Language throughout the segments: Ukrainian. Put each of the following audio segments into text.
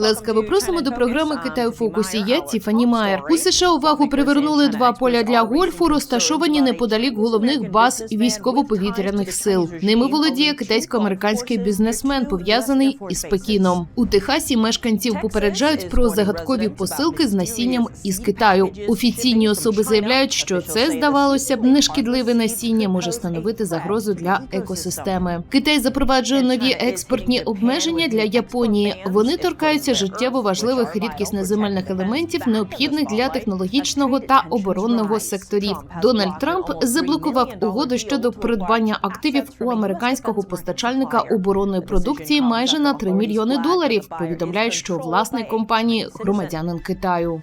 Ласкаво просимо до програми Китай у фокусі. Я Тіфані Майер. У США увагу привернули два поля для гольфу, розташовані неподалік головних баз військово-повітряних сил. Ними володіє китайсько-американський бізнесмен, пов'язаний із Пекіном. У Техасі мешканців попереджають про загадкові посилки з насінням із Китаю. Офіційні особи заявляють, що це здавалося б нешкідливе насіння може становити загрозу для екосистеми. Китай запроваджує нові експортні обмеження для Японії. Вони торкаються життєво важливих рідкісноземельних елементів, необхідних для технологічного та оборонного секторів. Дональд Трамп заблокував угоду щодо придбання активів у американського постачальника оборонної продукції майже на 3 мільйони доларів. Повідомляють, що власник компанії громадянин Китаю.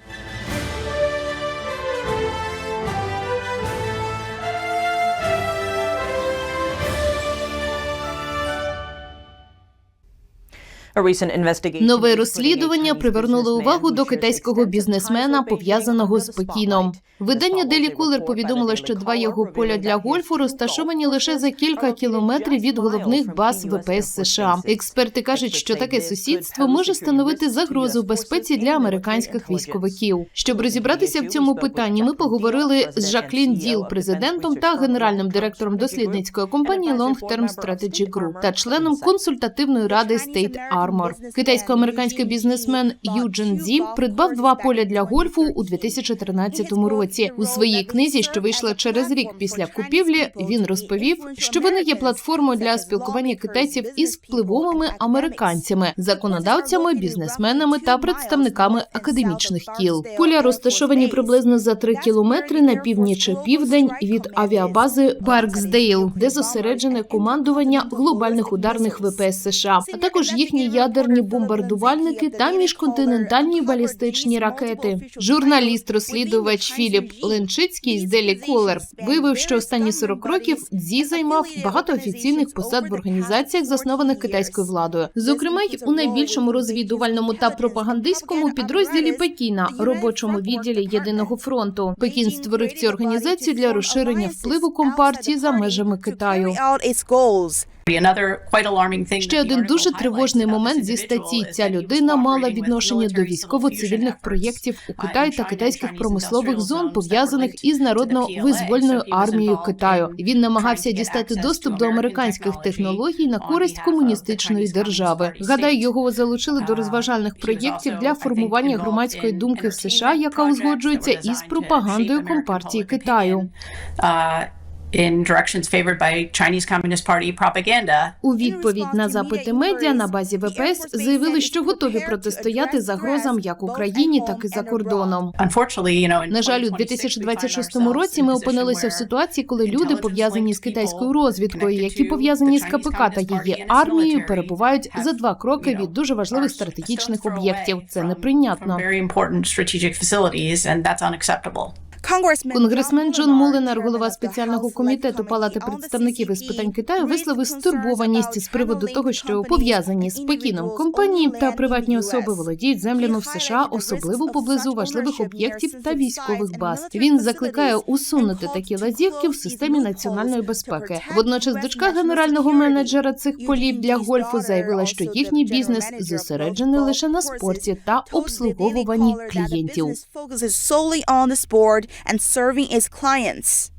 Нове розслідування привернуло увагу до китайського бізнесмена, пов'язаного з Пекіном. Видання Daily Caller повідомило, що два його поля для гольфу розташовані лише за кілька кілометрів від головних баз ВПС США. Експерти кажуть, що таке сусідство може становити загрозу безпеці для американських військовиків. Щоб розібратися в цьому питанні, ми поговорили з Жаклін Діл, президентом та генеральним директором дослідницької компанії Long Term Strategy Group та членом консультативної ради State Armor. Китайсько-американський бізнесмен Юджин Зі придбав два поля для гольфу у 2013 році. У своїй книзі, що вийшла через рік після купівлі, він розповів, що вони є платформою для спілкування китайців із впливовими американцями, законодавцями, бізнесменами та представниками академічних кіл. Поля розташовані приблизно за три кілометри на північ південь від авіабази Барксдейл, де зосереджене командування глобальних ударних ВПС США, а також їхні ядерні бомбардувальники та міжконтинентальні балістичні ракети. Журналіст-розслідувач Філіп Ленчицький з Делі Колер виявив, що останні 40 років Дзі займав багато офіційних посад в організаціях, заснованих китайською владою, зокрема й у найбільшому розвідувальному та пропагандистському підрозділі Пекіна, робочому відділі єдиного фронту. Пекін створив цю організацію для розширення впливу компартії за межами Китаю. Ще один дуже тривожний момент зі статті. Ця людина мала відношення до військово-цивільних проєктів у Китаї та китайських промислових зон, пов'язаних із народно-визвольною армією Китаю. Він намагався дістати доступ до американських технологій на користь комуністичної держави. Гадаю, його залучили до розважальних проєктів для формування громадської думки в США, яка узгоджується із пропагандою компартії Китаю. In directions favored by Chinese Communist Party propaganda. У відповідь на запити медіа на базі ВПС заявили, що готові протистояти загрозам як Україні, так і за кордоном. На жаль, у 2026 році ми опинилися в ситуації, коли люди пов'язані з китайською розвідкою, які пов'язані з КПК та її армією, перебувають за два кроки від дуже важливих стратегічних об'єктів. Це неприйнятно. Конгресмен Джон Мулинар, голова спеціального комітету Палати представників із питань Китаю, висловив стурбованість з приводу того, що пов'язані з Пекіном компанії та приватні особи володіють землями в США, особливо поблизу важливих об'єктів та військових баз. Він закликає усунути такі лазівки в системі національної безпеки. Водночас, дочка генерального менеджера цих полів для гольфу заявила, що їхній бізнес зосереджений лише на спорті та обслуговуванні клієнтів. And serving its clients.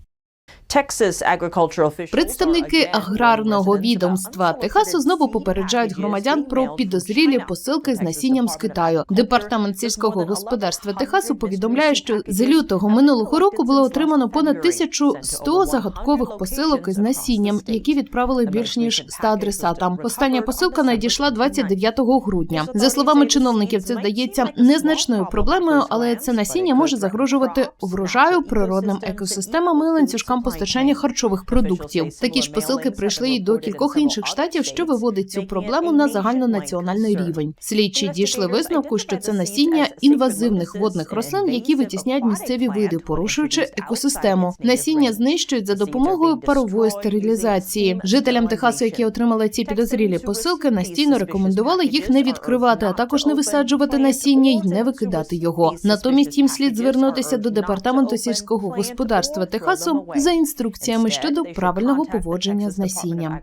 Представники аграрного відомства Техасу знову попереджають громадян про підозрілі посилки з насінням з Китаю. Департамент сільського господарства Техасу повідомляє, що з лютого минулого року було отримано понад 1100 загадкових посилок із насінням, які відправили більш ніж 100 адресатам. Остання посилка надійшла 29 грудня. За словами чиновників, це здається незначною проблемою, але це насіння може загрожувати врожаю природним екосистемам і ланцюжкам постачання харчових продуктів. Такі ж посилки прийшли й до кількох інших штатів, що виводить цю проблему на загальнонаціональний рівень. Слідчі дійшли висновку, що це насіння інвазивних водних рослин, які витісняють місцеві види, порушуючи екосистему. Насіння знищують за допомогою парової стерилізації. Жителям Техасу, які отримали ці підозрілі посилки, настійно рекомендували їх не відкривати, а також не висаджувати насіння й не викидати його. Натомість їм слід звернутися до департаменту сільського господарства Техасу за інструкціями щодо правильного поводження з насінням.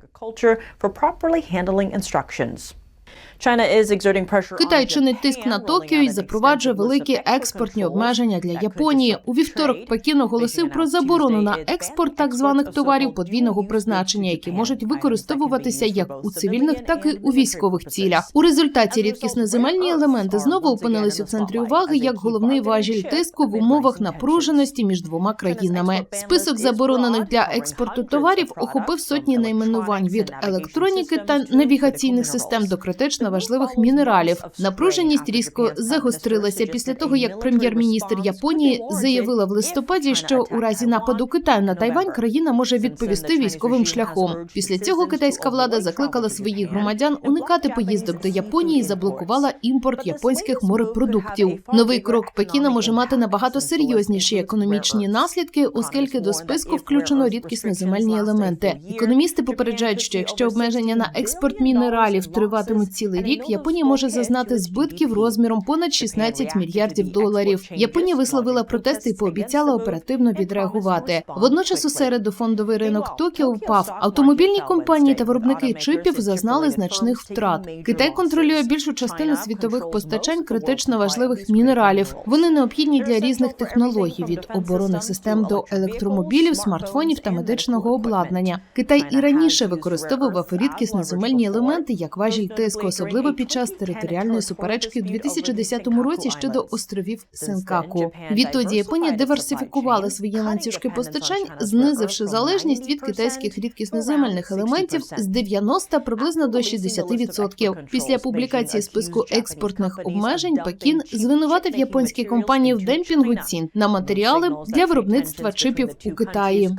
Китай чинить тиск на Токіо і запроваджує великі експортні обмеження для Японії. У вівторок Пекін оголосив про заборону на експорт так званих товарів подвійного призначення, які можуть використовуватися як у цивільних, так і у військових цілях. У результаті рідкісноземельні елементи знову опинились у центрі уваги як головний важіль тиску в умовах напруженості між двома країнами. Список заборонених для експорту товарів охопив сотні найменувань від електроніки та навігаційних систем до критично важливих мінералів. Напруженість різко загострилася після того, як прем'єр-міністр Японії заявила в листопаді, що у разі нападу Китаю на Тайвань країна може відповісти військовим шляхом. Після цього китайська влада закликала своїх громадян уникати поїздок до Японії і заблокувала імпорт японських морепродуктів. Новий крок Пекіна може мати набагато серйозніші економічні наслідки, оскільки до списку включено рідкісні земельні елементи. Економісти попереджають, що якщо обмеження на експорт мінералів триватимуть цілий рік, Японія може зазнати збитків розміром понад 16 мільярдів доларів. Японія висловила протести і пообіцяла оперативно відреагувати. Водночас у середу фондовий ринок Токіо впав. Автомобільні компанії та виробники чипів зазнали значних втрат. Китай контролює більшу частину світових постачань критично важливих мінералів. Вони необхідні для різних технологій від оборонних систем до електромобілів, смартфонів та медичного обладнання. Китай і раніше використовував рідкісні земельні елементи як важіль тиску, особливо під час територіальної суперечки у 2010 році щодо островів Сенкаку. Відтоді Японія диверсифікувала свої ланцюжки постачань, знизивши залежність від китайських рідкісноземельних елементів з 90 приблизно до 60%. Після публікації списку експортних обмежень Пекін звинуватив японські компанії в демпінгу цін на матеріали для виробництва чипів у Китаї.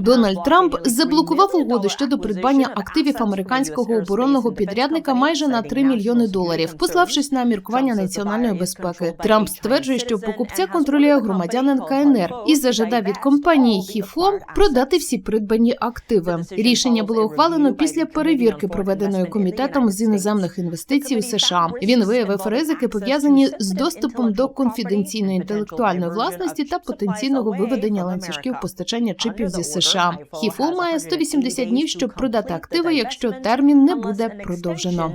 Дональд Трамп заблокував угоду щодо придбання активів американського оборонного підрядника майже на 3 мільйони доларів, пославшись на міркування національної безпеки. Трамп стверджує, що покупця контролює громадянин КНР і зажадав від компанії Хіфо продати всі придбані активи. Рішення було ухвалено після перевірки, проведеної комітетом з іноземних інвестицій у США. Він виявив ризики пов'язані з доступом до конфіденційної інтелектуальної власності та потенційного виведення ланцюжків постачання чипів зі США. Хіфо має 180 днів, щоб продати активи, якщо термін не буде продовжено.